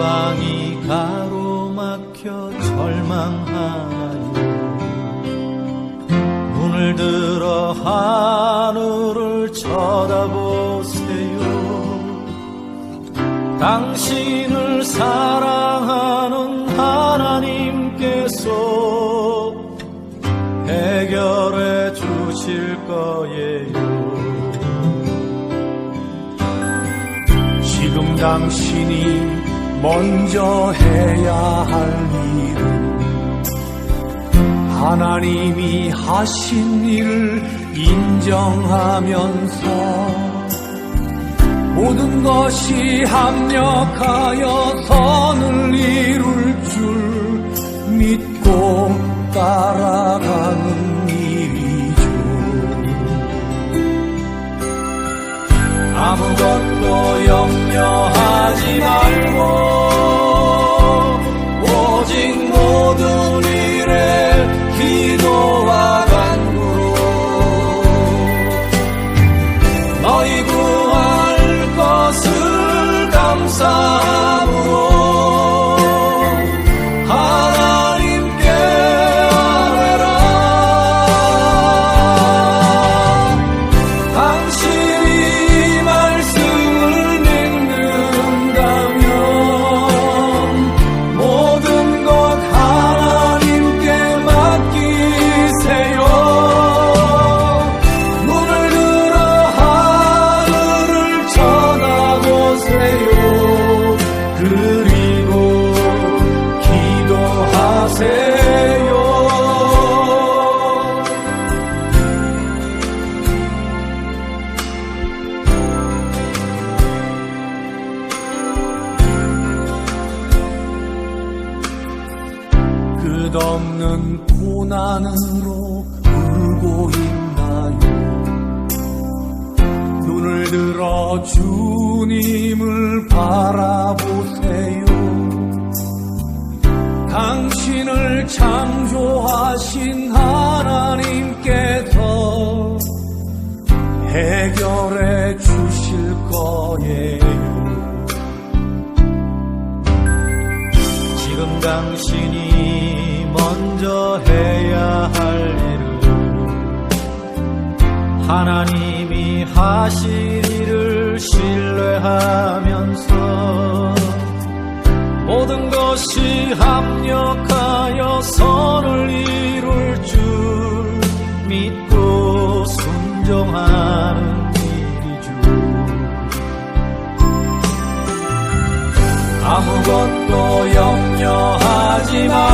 사방이 가로막혀 절망하나요 눈을 들어 하늘을 쳐다보세요. 당신을 사랑하는 하나님께서 해결해 주실 거예요. 지금 당신이 먼저 해야 할 일은 하나님이 하신 일을 인정하면서 모든 것이 합력하여 선을 이룰 줄 믿고 따라가는 일이죠. 아무것도 염려하지 말고 끝없는 고난으로 울고 있나요? 눈을 들어 주님을 바라보세요. 당신을 창조하신 하나님께서 해결해 주실 거예요. 지금 당신이 먼저 해야 할 일은 하나님이 하신 일을 신뢰하면서 모든 것이 합력하여 선을 이룰 줄 믿고 순종하는 일이죠. 아무것도 염려하지 말